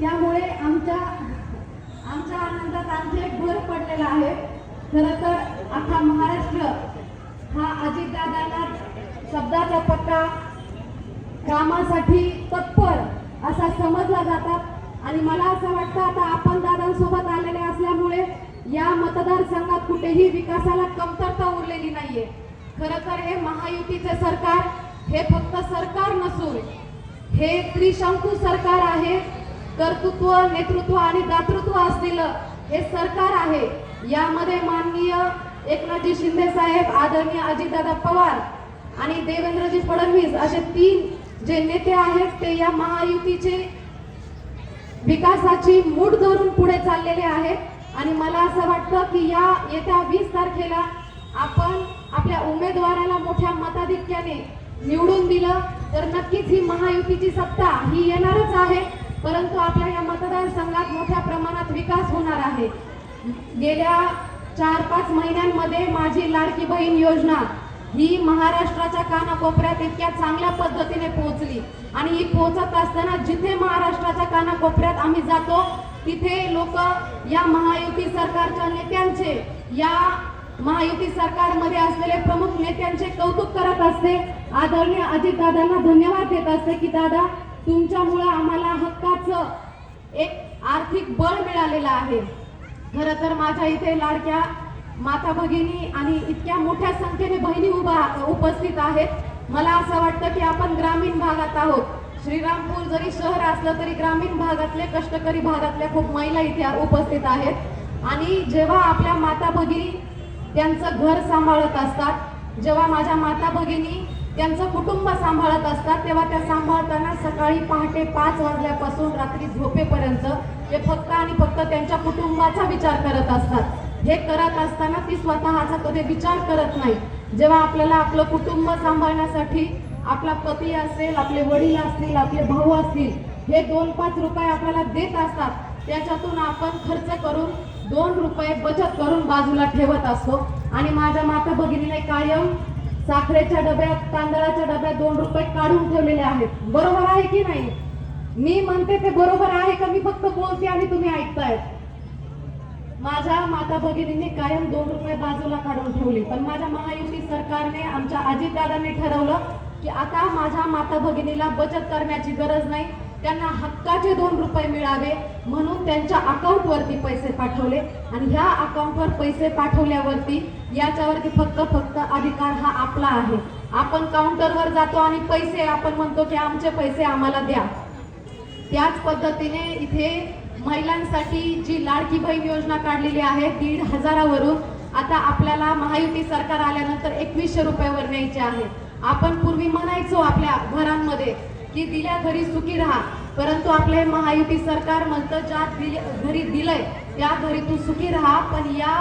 त्यामुळे आमच्या आमच्या आनंदात आणखी एक भर पडलेला आहे. खरं तर अख्खा महाराष्ट्र हा अजितदादांना शब्दाचा पक्का कामासाठी तत्पर असा समजला जातात आणि मला असं वाटतं आता आपण दादांसोबत आलेले असल्यामुळे या मतदारसंघात कुठेही विकासाला कमतरता उरलेली नाहीये. खरं तर हे महायुतीचे सरकार हे फक्त सरकार नसून हे त्रिशंकू सरकार आहे. कर्तृत्व नेतृत्व आणि दातृत्व असलेलं हे सरकार आहे. यामध्ये माननीय एकनाथजी शिंदे साहेब आदरणीय अजितदादा पवार आणि देवेंद्रजी फडणवीस असे तीन जे नेते आहेत ते या महायुतीचे विकासाची मूठ धरून पुढे चाललेले आहेत. आणि मला असं वाटतं की या येत्या वीस तारखेला आपण आपल्या उमेदवाराला मोठ्या मताधिक्याने निवडून दिलं तर नक्कीच ही महायुतीची सत्ता ही येणारच आहे. परंतु आपल्या या मतदारसंघात मोठ्या प्रमाणात विकास होणार आहे. गेल्या चार पाच महिन्यांमध्ये माझी लाडकी बहीण योजना ही महाराष्ट्राच्या कानाकोपऱ्यात इतक्या चांगल्या पद्धतीने पोहोचली. आणि ही पोहोचत असताना जिथे महाराष्ट्राच्या कानाकोपऱ्यात आम्ही जातो तिथे लोक या महायुती सरकारच्या नेत्यांचे या महायुती सरकारमध्ये असलेले प्रमुख नेत्यांचे कौतुक करत असते. आदरणीय अजितदादांना धन्यवाद देत असते की दादा तुमच्यामुळं आम्हाला हक्काचं एक आर्थिक बळ मिळालेलं आहे. खरं तर माझ्या इथे लाडक्या माता भगिनी आणि इतक्या मोठ्या संख्येने बहिणी उभा उपस्थित आहेत. मला असं वाटतं की आपण ग्रामीण भागात आहोत. श्रीरामपूर जरी शहर असलं तरी ग्रामीण भागातले कष्टकरी भागातल्या खूप महिला इथे उपस्थित आहेत. आणि जेव्हा आपल्या माता भगिनी त्यांचं घर सांभाळत असतात जेव्हा माझ्या माता भगिनी त्यांचं कुटुंब सांभाळत असतात तेव्हा त्या सांभाळताना सकाळी पहाटे पाच वाजल्यापासून रात्री झोपेपर्यंत ते फक्त आणि फक्त त्यांच्या कुटुंबाचा विचार करत असतात. हे करत असताना ती स्वतःचा कधी विचार करत नाही. जेव्हा आपल्याला आपलं कुटुंब सांभाळण्यासाठी आपला पती असेल आपले वडील असतील आपले भाऊ असतील हे दोन पाच रुपये आपल्याला देत असतात. त्याच्यातून आपण खर्च करून दोन रुपये बचत करून बाजूला ठेवत असतो. आणि माझ्या माता भगिनीने कायम साखरेच्या डब्यात तांदळाच्या डब्यात दोन रुपये काढून ठेवलेले आहेत. बरोबर आहे की नाही? मी म्हणते ते बरोबर आहे का? मी फक्त बोलते आणि तुम्ही ऐकताय. माझ्या माता भगिनींनी कायम दोन रुपये बाजूला काढून ठेवले. पण माझ्या महायुती सरकारने आमच्या अजितदादांनी ठरवलं की आता माझ्या माता भगिनीला बचत करण्याची गरज नाही. त्यांना हक्काचे दोन रुपये मिळावे म्हणून त्यांच्या अकाउंटवरती पैसे पाठवले. आणि ह्या अकाउंटवर पैसे पाठवल्यावरती याच्यावरती फक्त फक्त अधिकार हा आपला आहे. आपण काउंटरवर जातो आणि पैसे आपण म्हणतो की आमचे पैसे आम्हाला द्या. त्याच पद्धतीने इथे महिलांसाठी जी लाडकी बहीण योजना काढलेली आहे दीड हजारावरून आता आपल्याला महायुती सरकार आल्यानंतर एकवीसशे रुपयावर न्यायचे आहे. आपण पूर्वी म्हणायचो आपल्या घरांमध्ये की दिल्या घरी सुखी राहा. परंतु आपले महायुती सरकार म्हणतं ज्या दिल- घरी दिलंय त्या घरी तू सुखी राहा पण या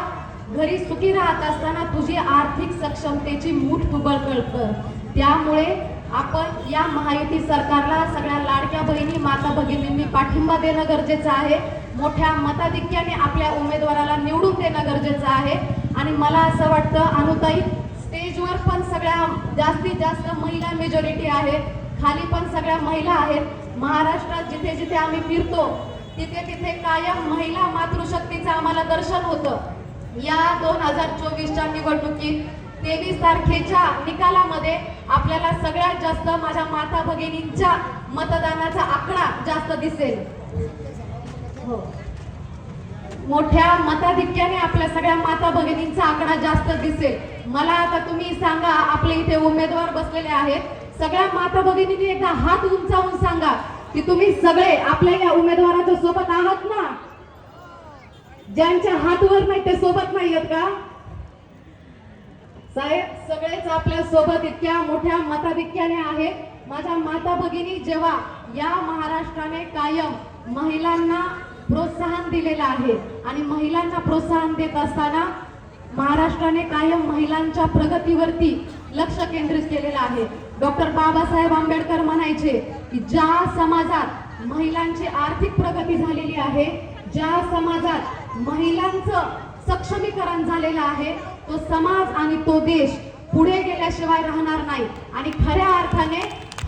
घरी सुखी राहत असताना तुझी आर्थिक सक्षमतेची मूठ तू बळकळ कर त्यामुळे आपण या महायुती सरकारला सगळ्या लाडक्या बहिणी माता भगिनींनी पाठिंबा देणं गरजेचं आहे. मोठ्या मताधिक्याने आपल्या उमेदवाराला निवडून देणं गरजेचं आहे. आणि मला असं वाटतं अनुताई स्टेजवर पण सगळ्या जास्तीत जास्त महिला मेजॉरिटी आहे खाली पण सगळ्या महिला आहेत. महाराष्ट्रात जिथे जिथे आम्ही फिरतो तिथे तिथे कायम महिला मातृशक्तीचं आम्हाला दर्शन होतं. या दोन हजार चोवीसच्या निवडणुकीत तेवीस तारखेच्या निकालामध्ये आपल्याला सगळ्यात जास्त माझ्या माता भगिनींच्या मतदानाचा आकडा जास्त दिसेल. हो. मोठ्या मताधिक्याने आपल्या सगळ्या माता भगिनींचा आकडा जास्त दिसेल. मला आता तुम्ही सांगा आपले इथे उमेदवार बसलेले आहेत. सगळ्या माता भगिनींनी एकदा हात उंचावून सांगा की तुम्ही सगळे आपल्या या उमेदवाराच्या सोबत आहात ना? ज्यांच्या हातवर नाही ते सोबत नाही आहेत का? साहेब सगळेच आपल्यासोबत इतक्या मोठ्या मताधिक्याने आहे माझ्या माता भगिनी जेव्हा या महाराष्ट्राने कायम महिलांना प्रोत्साहन दिलेलं आहे आणि महिलांना प्रोत्साहन देत असताना महाराष्ट्राने कायम महिलांच्या प्रगतीवरती लक्ष केंद्रित केलेलं आहे. डॉक्टर बाबासाहेब आंबेडकर म्हणायचे की ज्या समाजात महिलांची आर्थिक प्रगती झालेली आहे ज्या समाजात महिलांचं सक्षमीकरण झालेलं आहे तो समाज आणि तो देश पुढे गेल्याशिवाय राहणार नाही. आणि खऱ्या अर्थाने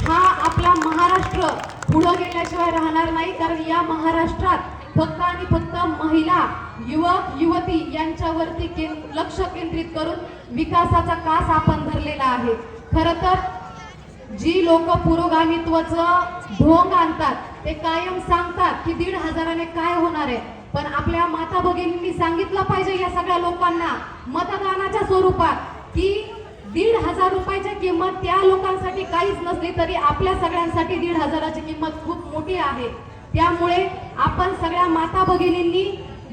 हा आपला महाराष्ट्र पुढं गेल्याशिवाय राहणार नाही कारण या महाराष्ट्रात फक्त आणि फक्त महिला युवक युवती यांच्यावरती कें- लक्ष केंद्रित करून विकासाचा कास आपण धरलेला आहे. खरं तर जी लोक पुरोगामित्वाचं ढोंग आणतात ते कायम सांगतात की दीड हजाराने काय होणार आहे. पण आपल्या माता भगिनींनी सांगितलं पाहिजे या सगळ्या लोकांना मतदानाच्या स्वरूपात की दीड हजार रुपयाची किंमत त्या लोकांसाठी काहीच नसली तरी आपल्या सगळ्यांसाठी दीड हजाराची किंमत खूप मोठी आहे. त्यामुळे आपण सगळ्या माता भगिनींनी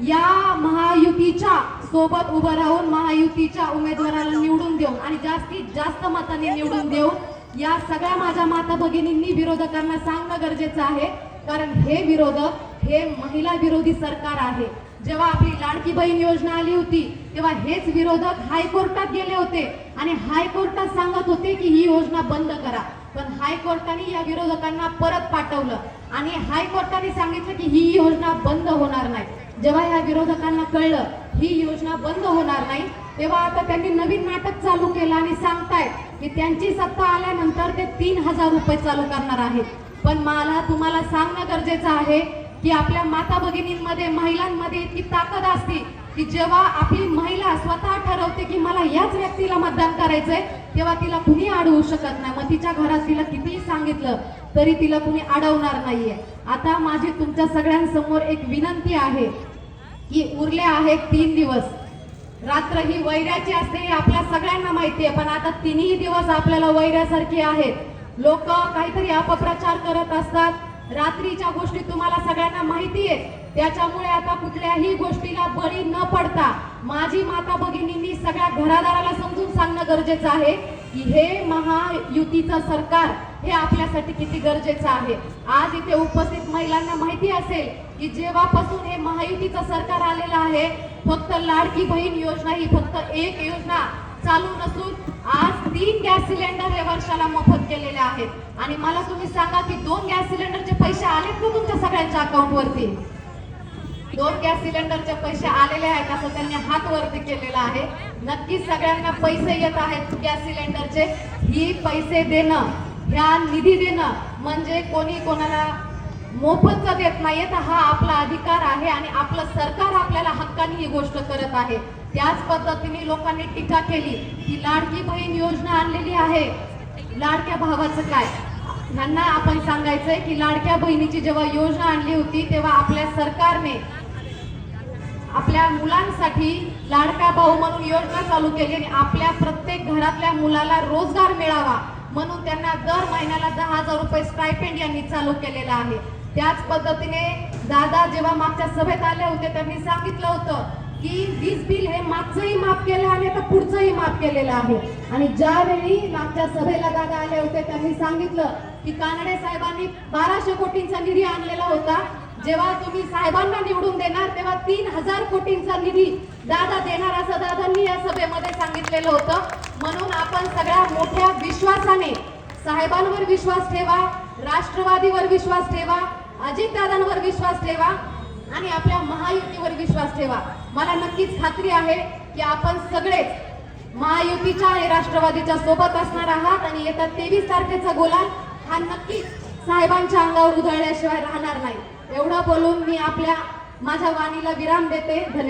या महायुतीच्या सोबत उभं राहून महायुतीच्या उमेदवाराला निवडून देऊ आणि जास्तीत जास्त मताने निवडून देऊन या सगळ्या माझ्या माता भगिनींनी विरोधकांना सांगणं गरजेचं आहे. कारण हे विरोधक हे महिला विरोधी सरकार आहे. जेव्हा आपली लाडकी बहीण योजना आली होती तेव्हा हेच विरोधक हायकोर्टात गेले होते. आणि हायकोर्टात सांगत होते की ही योजना बंद करा. पण हायकोर्टाने या विरोधकांना परत पाठवलं. आणि हायकोर्टाने सांगितलं की ही योजना बंद होणार नाही. जेव्हा या विरोधकांना कळलं ही योजना बंद होणार नाही तेव्हा आता त्यांनी नवीन नाटक चालू केलं आणि सांगतायत की त्यांची सत्ता आल्यानंतर ते तीन हजार रुपये चालू करणार आहेत. पण मला तुम्हाला सांगणं गरजेचं आहे की आपल्या माता भगिनींमध्ये महिलांमध्ये इतकी ताकद असते की जेव्हा आपली महिला स्वतः ठरवते की मला याच व्यक्तीला मतदान करायचंय तेव्हा तिला कुणी अडवू शकत नाही. मग तिच्या घरात तिला कितीही सांगितलं तरी तिला कुणी अडवणार नाहीये. आता माझी तुमच्या सगळ्यांसमोर एक विनंती आहे की उरले आहेत तीन दिवस. रात्र ही वैऱ्याची असते हे आपल्या सगळ्यांना माहिती आहे पण आता तिन्ही दिवस आपल्याला वैऱ्यासारखे आहेत. लोक काहीतरी अपप्रचार करत असतात. रात्रीच्या गोष्टी तुम्हाला सगळ्यांना माहिती आहे त्याच्यामुळे आता कुठल्याही गोष्टीला बळी न पडता माझी माता भगिनींनी सगळ्या घरादाराला समजून सांगणं गरजेचं आहे की हे महायुतीचं सरकार हे आपल्यासाठी किती गरजेचं आहे. आज इथे उपस्थित महिलांना माहिती असेल की जेव्हापासून हे महायुतीचं सरकार आलेलं आहे फक्त लाडकी बहीण योजना ही फक्त एक योजना चालू नसून आज तीन गॅस सिलेंडर हे वर्षाला मोफत केलेले आहेत. आणि मला तुम्ही सांगा की दोन गॅस सिलेंडरचे पैसे आलेत का तुमच्या सगळ्यांच्या अकाउंटवरती? दोन गॅस सिलेंडरचे पैसे आलेले आहेत असं त्यांनी हात वरती केलेला आहे. नक्कीच सगळ्यांना पैसे येत आहेत गॅस सिलेंडरचे. ही पैसे देणं ह्या निधी देणं म्हणजे कोणी कोणाला मोफतचा देत नाहीये तर हा आपला अधिकार आहे आणि आपलं सरकार आपल्याला हक्काने ही गोष्ट करत आहे. त्याच पद्धतीने लोकांनी टीका केली की लाडकी बहीण योजना आणलेली आहे. लाडक्या भावाचं काय? ह्यांना आपण सांगायचंय की लाडक्या बहिणीची जेव्हा योजना आणली होती तेव्हा आपल्या सरकारने आपल्या मुलांसाठी लाडका भाऊ म्हणून योजना चालू केली आणि आपल्या प्रत्येक घरातल्या मुलाला रोजगार मिळावा म्हणून त्यांना दर महिन्याला दहा हजार रुपये स्टायपेंड यांनी चालू केलेला आहे. त्याच पद्धतीने दादा जेव्हा मागच्या सभेत आले होते त्यांनी सांगितलं होतं की वीज बिल हे मागचंही माफ केलं आणि आता पुढचंही माफ केलेलं आहे. आणि ज्यावेळी मागच्या सभेला दादा आले होते त्यांनी सांगितलं की कानडे साहेबांनी बाराशे कोटींचा निधी आणलेला होता. जेव्हा तुम्ही साहेबांना निवडून देणार तेव्हा तीन हजार कोटींचा निधी दादा देणार असं दादांनी या सभेमध्ये सांगितलेलं होतं. म्हणून आपण सगळ्या मोठ्या विश्वासाने साहेबांवर विश्वास ठेवा राष्ट्रवादीवर विश्वास ठेवा अजितदादांवर विश्वास ठेवा आणि आपल्या महायुतीवर विश्वास ठेवा. मला नक्कीच खात्री आहे की आपण सगळेच महायुतीच्या आणि राष्ट्रवादीच्या सोबत असणार आहात आणि येत्या तेवीस तारखेचा गोला हा नक्कीच साहेबांच्या अंगावर उधळल्याशिवाय राहणार नाही. एवढं बोलून मी आपल्या माझ्या वाणीला विराम देते. धन्यवाद.